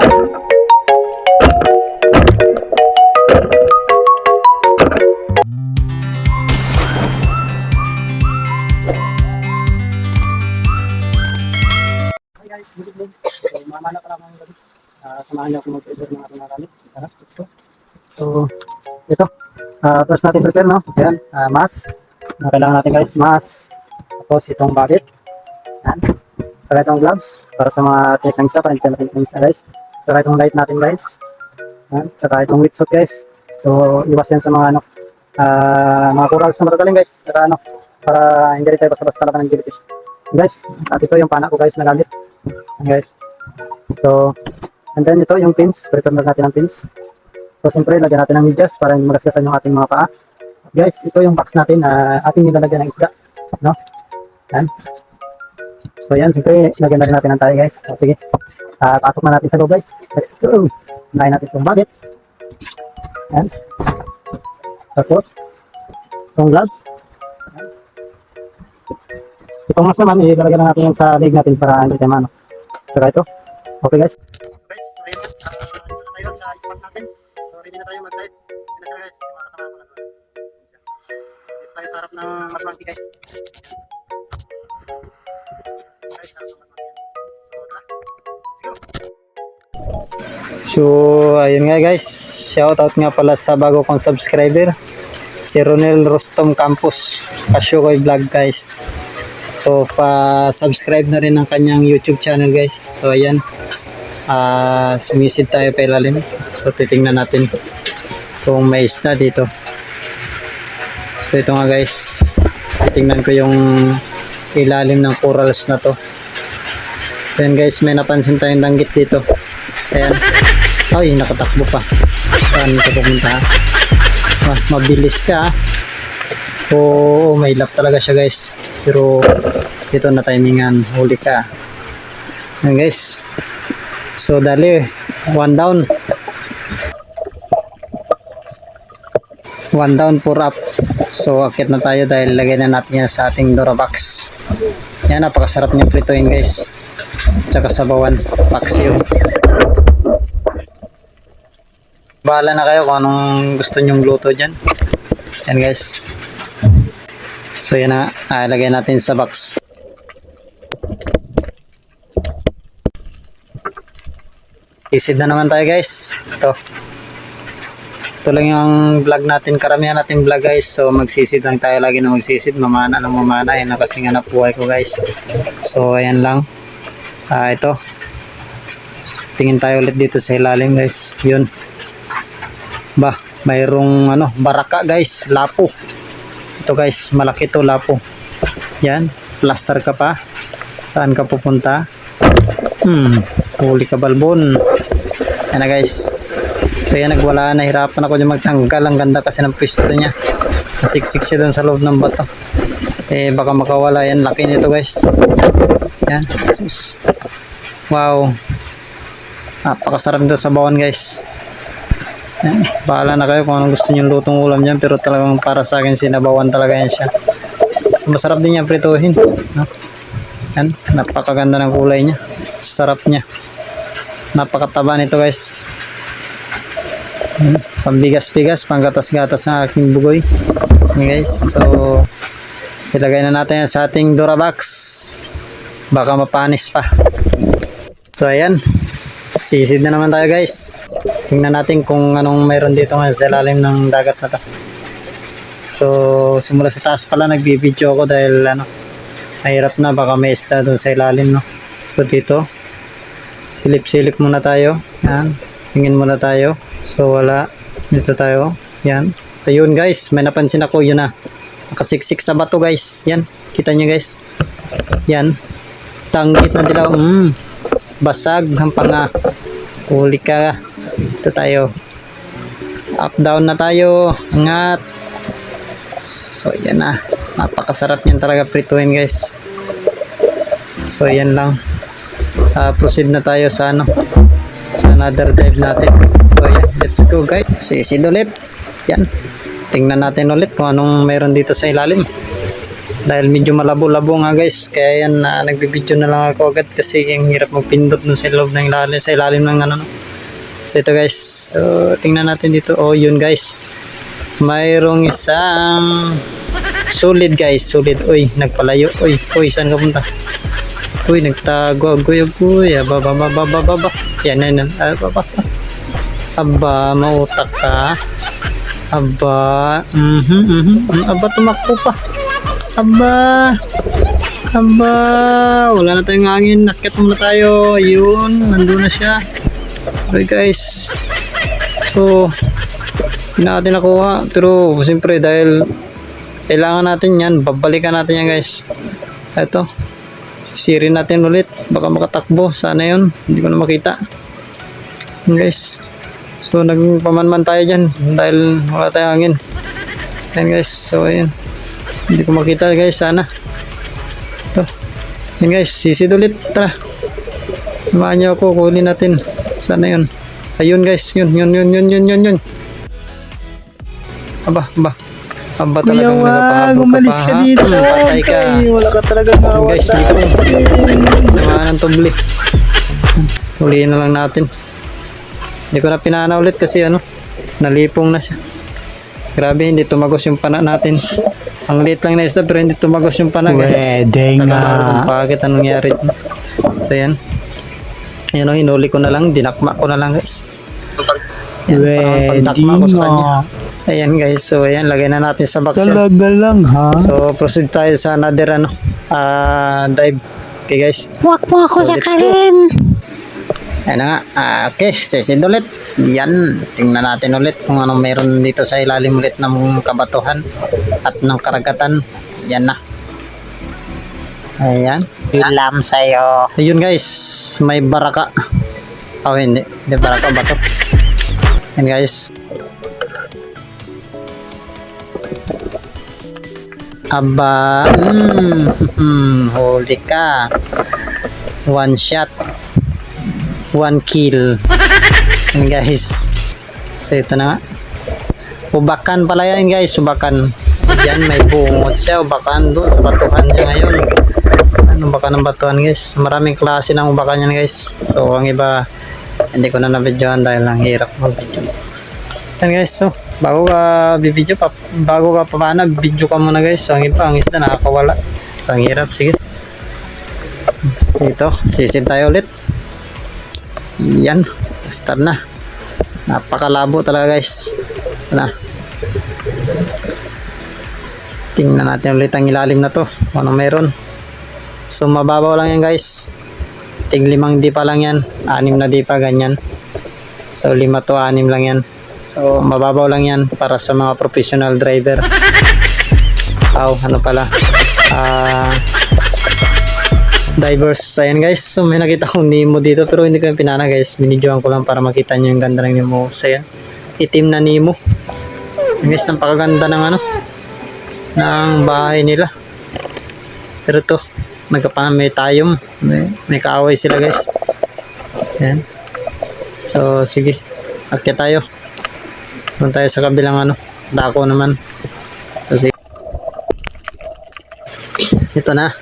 Guys, good evening. So, mamana pa lang ngayon gabi. Ah, samahan niyo ako mag-prepare ng ating marami. Tara, let's go. So, ito. Ah, first natin prepare, no? Ayan, ah, mas. Na kailangan natin guys, mas. Tapos itong bucket. Ayan. Saka itong gloves para sa mga techniques para hindi tayo makikinis na guys. Saka itong light natin guys. Ayan. Saka itong wetsuit guys. So, iwas yan sa mga ano, ah, mga corals na matagaling guys. Saka ano, para hindi rin tayo basta-basta laban ng jellyfish. Guys, at ito yung pana ko guys na gamit. Guys. So, and then ito yung pins. Prepare na natin ang pins. So, siyempre, lagyan natin ng medyas para hindi magasgasan yung ating mga paa. Guys, ito yung box natin na ating nilalagyan ng isda. No? Yan. So, yan. Siyempre, lagyan na rin natin ng tayo, guys. So, sige. Ah, pasok na natin sa loob, guys. Let's go. Unahin natin itong bucket. Yan. Tapos, itong gloves. Yan. Itong mas naman, ilalagyan na natin sa leg natin para hindi tayo mano. Saka ito. Okay, guys. Guys, ayun. Uh, dito na tayo sa spot natin. So, ready na tayo mag-dive. Yun na sila, guys. Mga kasama ko na doon. Dito tayo sa harap ng Matbangki, guys. Guys, sa harap ng So, ayun nga guys. Shoutout nga pala sa bago kong subscriber. Si Ronel Rostom Campus. Kasyokoy Vlog guys. So, pa-subscribe na rin ang kanyang YouTube channel guys. So, ayan. Ah, sumisid tayo pa ilalim. So, titingnan natin kung may isda dito. So, ito nga guys. Titingnan ko yung ilalim ng corals na to. Ayan guys, may napansin tayong danggit dito. Ayan. Ay, nakatakbo pa. Saan ka pupunta? Ah, mabilis ka. ah. Oo, may lap talaga siya guys. Pero dito na timingan. Huli ka. Ayan guys. So, dali. One down. One down, four up. So, akit na tayo dahil lagay na natin yan sa ating Dorobox. Yan, napakasarap niya prituin guys. Tsaka sabawan. Paksiw. Bahala na kayo kung anong gusto nyong luto dyan. Yan guys. So yan na, ah, lagay natin sa box. Isid na naman tayo guys. Ito. Ito lang yung vlog natin. Karamihan natin vlog guys. So magsisid lang tayo lagi na magsisid. Mamana ng mamana. Yan na kasi nga napuhay ko guys. So ayan lang. Ah, ito. Tingin tayo ulit dito sa ilalim guys. Yun. Ba, mayroong ano, baraka guys, lapo. Ito guys, malaki to lapo. Yan, plaster ka pa. Saan ka pupunta? Hmm, huli ka balbon. Yan na guys. Yan, nagwala, nahirapan ako yung magtanggal. Ang ganda kasi ng pwesto niya. Nasiksik siya dun sa loob ng bato. Eh, baka makawala. Yan, laki nito guys. Yan. Sus. Wow. Napakasarap nito sa bawon guys. Yan. Bahala na kayo kung anong gusto nyo lutong ulam dyan. Pero talagang para sa akin sinabawan talaga yan siya. So, masarap din yan prituhin. No? Yan. Napakaganda ng kulay niya. Sarap niya. Napakataba nito guys. Yan. Pambigas-bigas, panggatas-gatas ng aking bugoy. Yan guys. So, ilagay na natin yan sa ating Durabox. Baka mapanis pa. So, ayan. Sisid na naman tayo guys. Tingnan natin kung anong mayroon dito ngayon sa ilalim ng dagat na to. So, simula sa taas pala nagbibideo ako dahil ano, mahirap na baka may isda doon sa ilalim no. So, dito, silip-silip muna tayo. Yan. Tingin muna tayo. So, wala. Dito tayo. Yan. Ayun guys, may napansin ako. Yun na. Nakasiksik sa bato guys. Yan. Kita nyo guys. Yan. Tanggit na dilaw. Mm. Basag. Hampanga. Huli ka. Ito tayo. Up down na tayo. Angat. So, yan na. Napakasarap niyan talaga prituin guys. So, yan lang. Ah, proceed na tayo sa ano. Sa another dive natin. So, yan. Let's go guys. Sisid ulit. Yan. Tingnan natin ulit kung anong meron dito sa ilalim. Dahil medyo malabo-labo nga guys. Kaya yan na nagbibideo na lang ako agad kasi ang hirap magpindot dun sa loob ng ilalim, sa ilalim ng ano. no. So ito guys. So tingnan natin dito. Oh yun guys. Mayroong isang solid guys. Solid. Uy, nagpalayo. Uy, uy, saan ka punta? Uy, nagtago. Agoy, agoy. Aba, ba, ba, ba, ba, ba, ba. Yan, yan, yan. Aba, ba, ba. Aba, mautak ka. Aba, mhm, mhm. mhm. Aba, tumakbo pa. Aba. Aba, wala na tayong hangin. Nakit muna tayo. Ayun, nandun na siya. Okay guys. So, hindi natin nakuha. Pero, siyempre, dahil kailangan natin yan, babalikan natin yan guys. Ito. Sisirin natin ulit. Baka makatakbo. Sana yun. Hindi ko na makita. Yun, guys. So, nagpamanman tayo dyan. Dahil wala tayong hangin. Ayan guys. So, ayan. Hindi ko makita guys. Sana. Ito. Yan guys. Sisid ulit. Tara. Samahan niyo ako. Kunin natin. Sana yun. Ayun guys. Yun, yun, yun, yun, yun, yun, yun. Aba, aba. Aba Kuya talagang wag, nagpapahabol umalis pa, ka dito. Patay ka. Ay, wala ka talaga nawa guys, dito. akin. Naman ng tubli. Huliin na lang natin. Hindi ko na pinana ulit kasi ano, nalipong na siya. Grabe, hindi tumagos yung pana natin. Ang liit lang na isda pero hindi tumagos yung pana guys. Pwede kung bakit anong nangyari. So yan. Yan o, hinuli ko na lang, dinakma ko na lang guys. Yan, parang ko sa kanya. Ayan guys, so ayan, lagay na natin sa box yan. Talaga lang ha. So proceed tayo sa another ano, ah dive. Okay guys. Huwag mo ako So, go. sakalin. Ayan na nga. Ah, okay, sesid ulit. Yan. Tingnan natin ulit kung ano meron dito sa ilalim ulit ng kabatuhan at ng karagatan. Yan na. Ayan. Ilam sa'yo. Ayun guys, may baraka. Oh, hindi. Hindi baraka, bato. Ayan guys. Aba, mm, hmm, holy ka. One shot. One kill. Ayan guys. So ito na nga. Ubakan pala yan guys, ubakan. Yan, may bungot siya, ubakan doon sa batuhan siya ngayon. Ano ubakan ng batuhan guys? Maraming klase ng ubakan yan guys. So ang iba, hindi ko na nabidyohan dahil ang hirap mag-video. Yan guys, so bago ka bibidyo pa, bago ka paano, video ka muna guys. So ang iba, ang isda nakakawala. So ang hirap, sige. Dito, sisid tayo ulit. Yan, start na. Napakalabo talaga guys. Na. Tingnan natin ulit ang ilalim na to. Ano meron. So mababaw lang yan guys. Ting limang di pa lang yan. Anim na di pa ganyan. So lima to anim lang yan. So mababaw lang yan para sa mga professional driver. Aw, ano pala. Ah divers. Ayan guys. So may nakita kong Nemo dito pero hindi ko yung pinana guys. Binidyoan ko lang para makita nyo yung ganda ng Nemo. So ayan. Itim na Nemo. Ayan guys, napakaganda ng ano ng bahay nila. Pero to, nagkapa may tayom. May, may kaaway sila guys. Ayan. So, sige. Akya tayo. Doon tayo sa kabilang ano. Dako naman. So, sige. Ito na.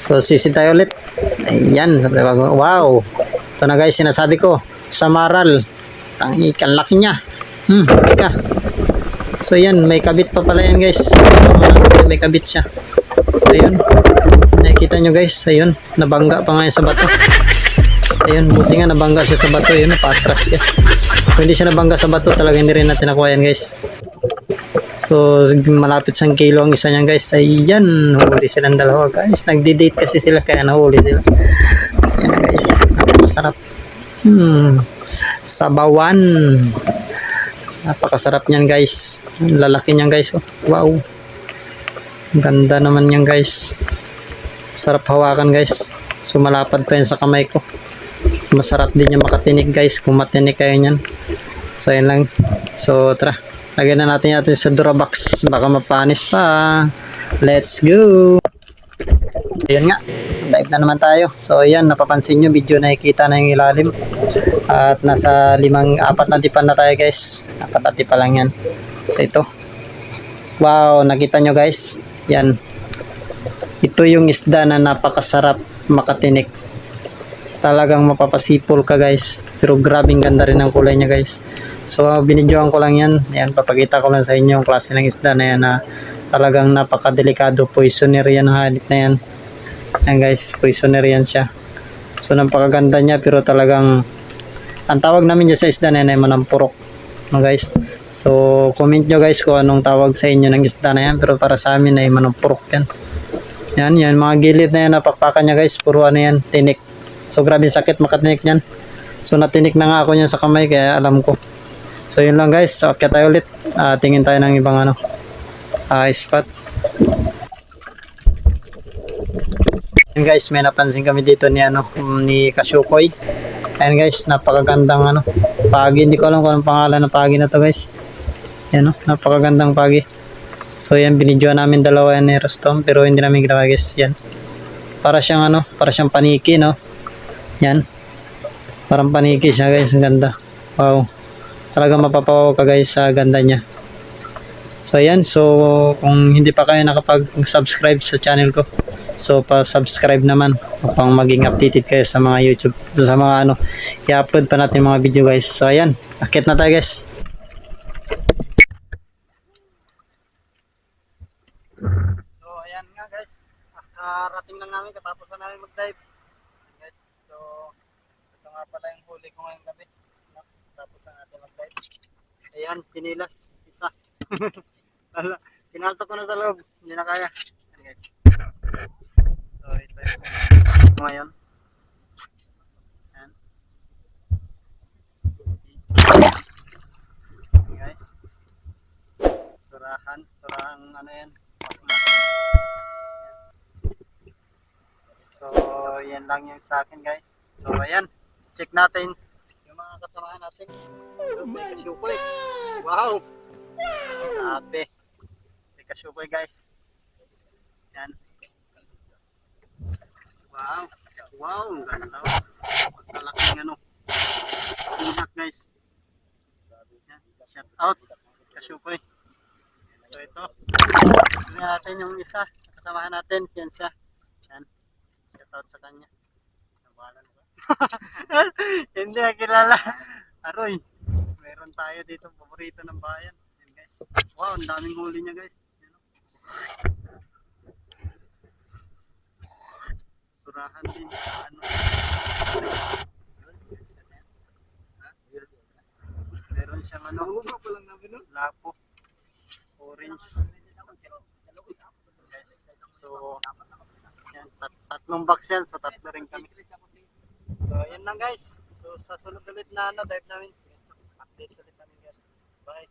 So, sisid tayo ulit. Ayan. Wow. Ito na guys, sinasabi ko. Samaral. Ang ikan laki niya. Hmm, teka. So yan, may kabit pa pala yan guys. So, may kabit siya. So yun. Nakikita nyo guys, ayun, nabangga pa nga sa bato. Ayun, buti nga nabangga siya sa bato, yun, napatras siya. Kung hindi siya nabangga sa bato, talaga hindi rin natin nakuha yan guys. So, malapit sa kilo ang isa niyan guys. Ayan, huli silang dalawa guys. Nagdi-date kasi sila kaya nahuli sila. Ayan na guys, napakasarap. Hmm, sabawan. Napakasarap niyan guys. Lalaki niyan guys. Oh. Wow. Ganda naman niyan guys. Sarap hawakan guys. Sumalapad pa yan sa kamay ko. Masarap din yung makatinik guys. Kung matinik kayo niyan. So yan lang. So tara. Lagyan na natin natin sa Durabox. Baka mapanis pa. Let's go. Ayun nga. Dive na naman tayo. So ayan. Napapansin nyo. Video nakikita na yung ilalim. At nasa limang, apat na tipan na tayo guys. Apat na tipa lang yan. So ito. Wow, nakita nyo guys. Yan. Ito yung isda na napakasarap makatinik. Talagang mapapasipol ka guys. Pero grabing ganda rin ang kulay niya guys. So binidyoan ko lang yan. Yan, papakita ko lang sa inyo yung klase ng isda na yan na talagang napakadelikado. Poisoner yan hanip na yan. Yan guys, poisoner yan siya. So napakaganda niya pero talagang ang tawag namin dyan sa isda na yan ay manampurok. No guys. So comment nyo guys kung anong tawag sa inyo ng isda na yan pero para sa amin ay manampurok yan. Yan, yan mga gilid na yan napakpakan niya guys. Puro ano yan, tinik. So grabe sakit makatinik niyan. So natinik na nga ako niyan sa kamay kaya alam ko. So yun lang guys. So akyat tayo ulit. Ah, tingin tayo ng ibang ano. ah spot. Yun guys, may napansin kami dito ni ano, ni Kasyukoy. Ayan guys, napakagandang ano, pagi. Hindi ko alam kung anong pangalan ng pagi na to guys. Yan no, napakagandang pagi. So yan, binidyoan namin dalawa ni Rostom, pero hindi namin ginawa guys. Yan. Para siyang ano, para siyang paniki no. Yan. Parang paniki siya guys, ang ganda. Wow. Talaga mapapawaw ka guys sa ganda niya. So ayan, so kung hindi pa kayo nakapag-subscribe sa channel ko, so pa-subscribe naman upang maging updated kayo sa mga YouTube, sa mga ano, i-upload pa natin mga video guys. So ayan, akit na tayo guys. So ayan nga guys, nakarating lang namin katapos na namin mag-dive. Guys, so ito nga pala yung huli ko ngayong gabi. No? Tapos na natin mag-dive. Ayan, tinilas, isa. Pinasok ko na sa loob, hindi na kaya. Ayan guys. So ito yung ngayon. Ayan. Ayan guys. Surahan, surahan ano yan. So, yan lang yung sa akin guys. So, ayan. Check natin yung mga kasamahan natin. Oh my God! Wow! Grabe. May kasyukoy guys. Yan. Wow. Wow, ganda. Pagkalaking ano. Ihat guys. Yan. Shout out. Kasyukoy. So ito. Tingnan natin yung isa. Kasamahan natin. Yan siya. Yan. Shout out sa kanya. Nabalan ko. Hindi na kilala. Aroy. Meron tayo dito paborito ng bayan. Yan guys. Wow, ang daming huli niya guys. Yan, oh. Surahan din. Ano? Meron siyang ano? Lapo. Orange. So, tatlong boxel, so tatlo rin kami. So, yun lang guys. So, sa sunod ulit na ano, dive namin. Update ulit namin guys. Bye.